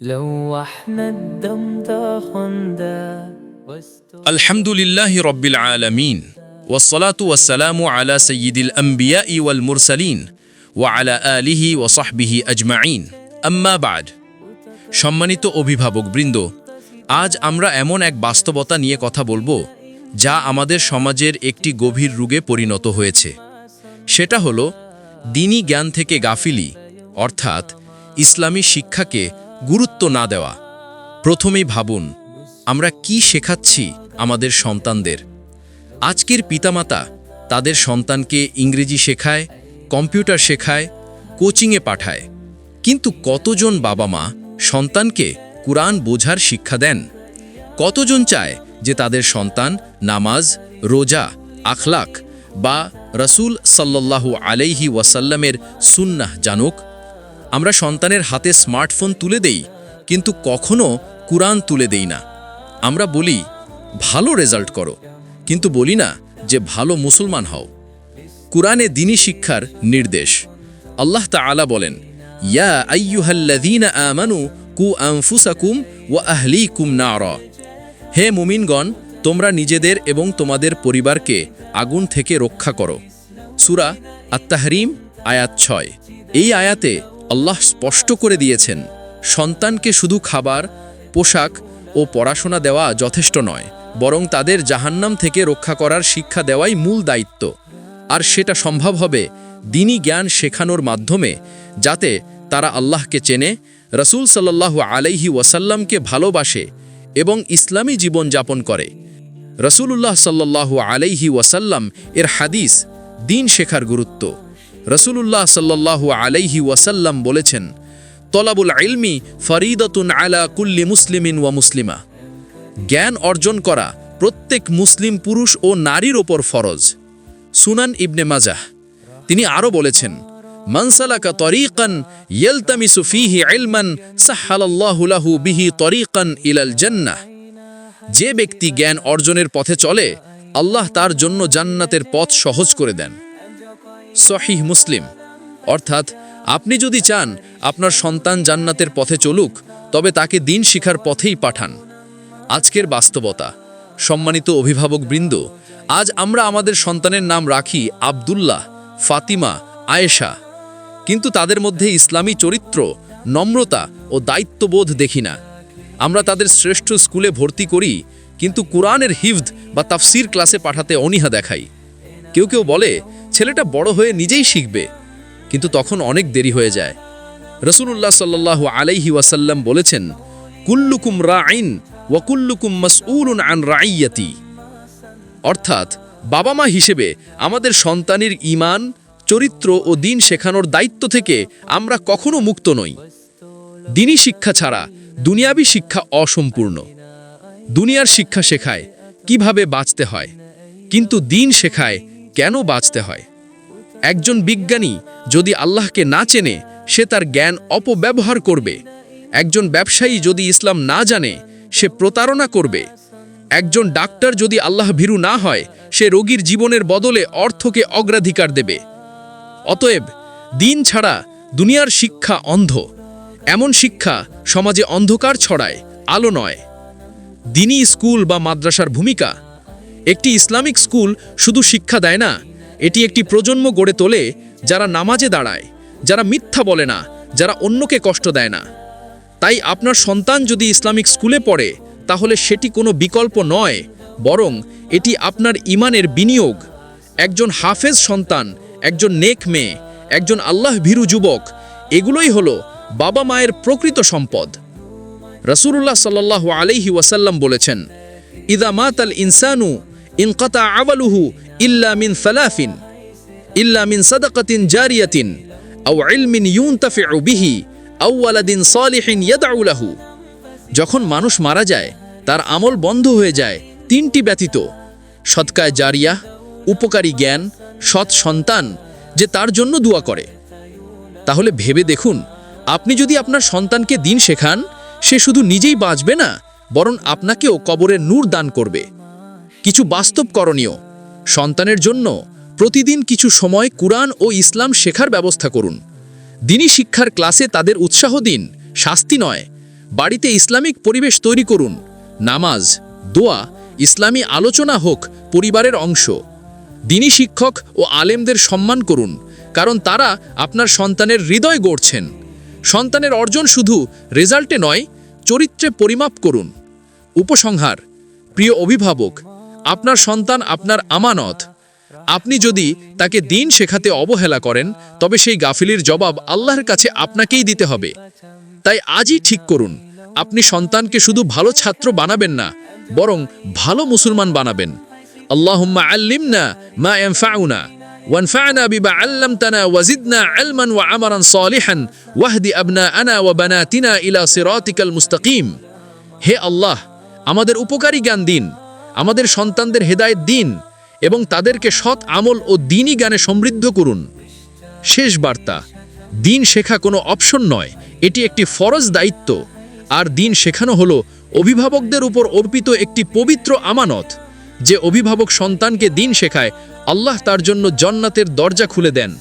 لوحنا الدم خندا الحمد لله رب العالمين والصلاة والسلام على سيد الأنبياء والمرسلين وعلى آله وصحبه أجمعين أما بعد সম্মানিত অভিভাবক বৃন্দ আজ আমরা এমন এক বাস্তবতা নিয়ে কথা বলবো যা আমাদের সমাজের একটি গভীর রোগে পরিণত হয়েছে সেটা হলো দিনী জ্ঞান থেকে গাফিলি অর্থাৎ ইসলামী শিক্ষাকে গুরুত্ব না দেওয়া। প্রথমেই ভাবুন, আমরা কি শেখাচ্ছি আমাদের সন্তানদের? আজকের পিতামাতা তাদের সন্তানকে ইংরেজি শেখায়, কম্পিউটার শেখায়, কোচিংয়ে পাঠায়। কিন্তু কতজন বাবা মা সন্তানকে কুরআন বোঝার শিক্ষা দেন? কতজন চায় যে তাদের সন্তান নামাজ, রোজা, আখলাক বা রসুল সাল্লাল্লাহু আলাইহি ওয়াসাল্লামের সুন্নাহ জানুক? আমরা সন্তানের হাতে স্মার্টফোন তুলে দেই, কিন্তু কখনো কুরআন তুলে দেই না। আমরা বলি, ভালো রেজাল্ট করো। কিন্তু বলি না যে, ভালো মুসলমান হও। কুরআনে দিনী শিক্ষার নির্দেশ। আল্লাহ তাআলা বলেন, ইয়া আইয়ুহাল্লাযীনা আমানু কু আনফুসাকুম ওয়া আহলিকুম নারা। হে মুমিনগণ, তোমরা নিজেদের এবং তোমাদের পরিবারকে আগুন থেকে রক্ষা করো। সুরা আত্মাহরিম আয়াত ছয়। এই আয়াতে আল্লাহ স্পষ্ট করে দিয়েছেন, সন্তানকে শুধু খাবার, পোশাক ও পড়াশোনা দেওয়া যথেষ্ট নয়, বরং তাদের জাহান্নাম থেকে রক্ষা করার শিক্ষা দেওয়াই মূল দায়িত্ব। আর সেটা সম্ভব হবে দিনই জ্ঞান শেখানোর মাধ্যমে, যাতে তারা আল্লাহকে চেনে, রসুল সাল্লাল্লাহু আলাইহি ওয়াসাল্লামকে ভালোবাসে এবং ইসলামী জীবন যাপন করে। রসুলুল্লাহ সাল্লাল্লাহু আলাইহি ওয়াসাল্লাম এর হাদিস দিন শেখার গুরুত্ব। রসুলুল্লাহ সাল্লাল্লাহু আলাইহি ওয়াসাল্লাম বলেছেন, তলাবুল ইলমি ফরিদতুন আলা কুল্লি মুসলিমিন ওয়া মুসলিমা। জ্ঞান অর্জন করা প্রত্যেক মুসলিম পুরুষ ও নারীর ওপর ফরজ। সুনান ইবনে মাজাহ, তিনি আরও বলেছেন মানসালাকা তরিকান ইয়েলতামিসু ফিহি ইলমান সাহালাল্লাহুলাহু বিহি তরিকান ইলাল জান্নাহ। যে ব্যক্তি জ্ঞান অর্জনের পথে চলে, আল্লাহ তার জন্য জান্নাতের পথ সহজ করে দেন। সহিহ মুসলিম। অর্থাৎ, আপনি যদি চান আপনার সন্তান জান্নাতের পথে চলুক, তবে তাকে দিন শিখার পথেই পাঠান। আজকের বাস্তবতা। সম্মানিত অভিভাবক বৃন্দ, আজ আমরা আমাদের সন্তানের নাম রাখি আবদুল্লাহ, ফাতিমা, আয়েশা। কিন্তু তাদের মধ্যে ইসলামী চরিত্র, নম্রতা ও দায়িত্ববোধ দেখি না। আমরা তাদের শ্রেষ্ঠ স্কুলে ভর্তি করি, কিন্তু কোরআনের হিফদ বা তাফসির ক্লাসে পাঠাতে অনীহা দেখাই। কেউ কেউ বলে ছেলেটা বড় হয়ে নিজেই শিখবে, কিন্তু তখন অনেক দেরি হয়ে যায়। রসুল্লাহ সাল্লাহ আলাইহি ওয়াসাল্লাম বলেছেন, কুল্লুকুম রাইন ওয়াকুল্লুকুম মাসউলুন আন রাইয়াতি অর্থাৎ বাবা মা হিসেবে আমাদের সন্তানের ইমান চরিত্র ও দিন শেখানোর দায়িত্ব থেকে আমরা কখনো মুক্ত নই। দিনই শিক্ষা ছাড়া দুনিয়াবী শিক্ষা অসম্পূর্ণ। দুনিয়ার শিক্ষা শেখায় কীভাবে বাঁচতে হয়, কিন্তু দিন শেখায় কেন বাঁচতে হয়? একজন বিজ্ঞানী যদি আল্লাহকে না চেনে, সে তার জ্ঞান অপব্যবহার করবে। একজন ব্যবসায়ী যদি ইসলাম না জানে, সে প্রতারণা করবে। একজন ডাক্তার যদি আল্লাহ ভীরু না হয়, সে রোগীর জীবনের বদলে অর্থকে অগ্রাধিকার দেবে। অতএব, দিন ছাড়া দুনিয়ার শিক্ষা অন্ধ। এমন শিক্ষা সমাজে অন্ধকার ছড়ায়, আলো নয়। দিনী স্কুল বা মাদ্রাসার ভূমিকা। একটি ইসলামিক স্কুল শুধু শিক্ষা দেয় না এটি একটি প্রজন্ম গড়ে তোলে যারা নামাজে দাঁড়ায়, যারা মিথ্যা বলে না, যারা অন্যকে কষ্ট দেয় না। তাই আপনার সন্তান যদি ইসলামিক স্কুলে পড়ে, তাহলে সেটি কোনো বিকল্প নয়, বরং এটি আপনার ইমানের বিনিয়োগ। একজন হাফেজ সন্তান, একজন নেক মেয়ে, একজন আল্লাহ ভীরু যুবক, এগুলোই হলো বাবা মায়ের প্রকৃত সম্পদ। রসুল্লাহ সাল্লাহ আলাইহি ওয়াসাল্লাম বলেছেন, ইদা মাতাল ইনসানু ইনকাতা আওয়ালুহু ইল্লা মিন সালাফিন, ইল্লা জারিয়াতিন, আও ইলমিন ইউনতাফিউ বিহি, আও ওয়ালাদিন সালিহিন ইয়াদউ লাহু। যখন মানুষ মারা যায়, তার আমল বন্ধ হয়ে যায়, তিনটি ব্যতীত। সৎকায় জারিয়া, উপকারী জ্ঞান, সৎ সন্তান, যে তার জন্য দোয়া করে। তাহলে ভেবে দেখুন, আপনি যদি আপনার সন্তানকে দিন শেখান, সে শুধু নিজেই বাঁচবে না, বরং আপনাকেও কবরের নূর দান করবে। কিছু বাস্তব করণীয়। সন্তানের জন্য প্রতিদিন কিছু সময় কুরআন ও ইসলাম শেখার ব্যবস্থা করুন। দিনী শিক্ষার ক্লাসে তাদের উৎসাহ দিন, শাস্তি নয়। বাড়িতে ইসলামিক পরিবেশ তৈরি করুন। নামাজ, দোয়া, ইসলামী আলোচনা হোক পরিবারের অংশ। দিনী শিক্ষক ও আলেমদের সম্মান করুন, কারণ তারা আপনার সন্তানের হৃদয় গড়ছেন। সন্তানের অর্জন শুধু রেজাল্টে নয়, চরিত্রে পরিমাপ করুন। উপসংহার, প্রিয় অভিভাবক আপনার সন্তান আপনার আমানত আপনি যদি তাকে দিন শেখাতে অবহেলা করেন তবে সেই গাফিলির জবাব আল্লাহর কাছে আপনাকেই দিতে হবে তাই আজই ঠিক করুন আপনি সন্তানকে শুধু ভালো ছাত্র বানাবেন না বরং ভালো মুসলমান বানাবেন আল্লাহুম্মা আল্লিমনা মা ইয়ানফাউনা وانفعنا بما علمتنا وزدنا علما وعملا صالحا واهد أبناءنا وبناتنا إلى صراطك المستقيم হে আল্লাহ আমাদের উপকারী জ্ঞান দিন আমাদের সন্তানদের হেদায়েত দিন এবং তাদেরকে সৎ আমল ও দিনই জ্ঞানে সমৃদ্ধ করুন। শেষ বার্তা, দিন শেখা কোনো অপশন নয়, এটি একটি ফরজ দায়িত্ব। আর দিন শেখানো হলো অভিভাবকদের উপর অর্পিত একটি পবিত্র আমানত, যে অভিভাবক সন্তানকে দিন শেখায়, আল্লাহ তার জন্য জন্নাতের দরজা খুলে দেন।